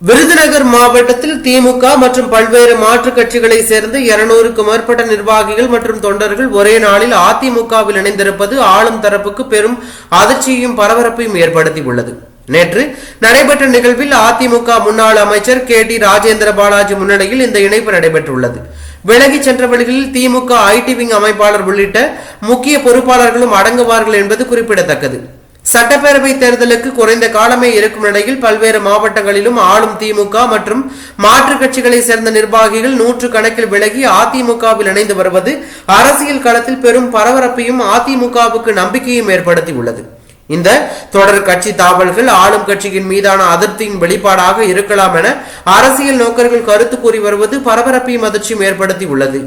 விருதுநகர் மாவட்டத்தில் திமுக மற்றும் பல்வேறு மாற்றுக் கட்சிகளை சேர்ந்த இருநூறுக்கும் மேற்பட்ட நிர்வாகிகள் மற்றும் தொண்டர்கள் ஒரே நாளில் அதிமுகவில் இணைந்திருப்பது ஆளும் தரப்புக்கு பெரும் அதிர்ச்சியையும் பரபரப்பையும் ஏற்படுத்தியுள்ளது. நேற்று நடைபெற்ற நிகழ்வில் அதிமுக முன்னாள் அமைச்சர் கே டி ராஜேந்திர பாலாஜி முன்னிலையில் இந்த இணைப்பு நடைபெற்றுள்ளது. விலகிச் சென்றவர்களில் திமுக ஐடி விங் அமைப்பாளர் உள்ளிட்ட முக்கிய பொறுப்பாளர்களும் அடங்குவார்கள் என்பது குறிப்பிடத்தக்கது. சட்டப்பேரவை தேர்தலுக்கு குறைந்த காலமே இருக்கும் நிலையில் பல்வேறு மாவட்டங்களிலும் ஆளும் திமுக மற்றும் மாற்றுக் கட்சிகளை சேர்ந்த நிர்வாகிகள் நூற்று கணக்கில் விலகி அதிமுகவில் இணைந்து வருவது அரசியல் களத்தில் பெரும் பரபரப்பையும் அதிமுகவுக்கு நம்பிக்கையும் ஏற்படுத்தியுள்ளது. இந்த தொடர் கட்சி தாவல்கள் ஆளும் கட்சியின் மீதான அதிருப்தியின் வெளிப்பாடாக இருக்கலாம் என அரசியல் நோக்கர்கள் கருத்து கூறி வருவது பரபரப்பையும் அதிர்ச்சியும் ஏற்படுத்தியுள்ளது.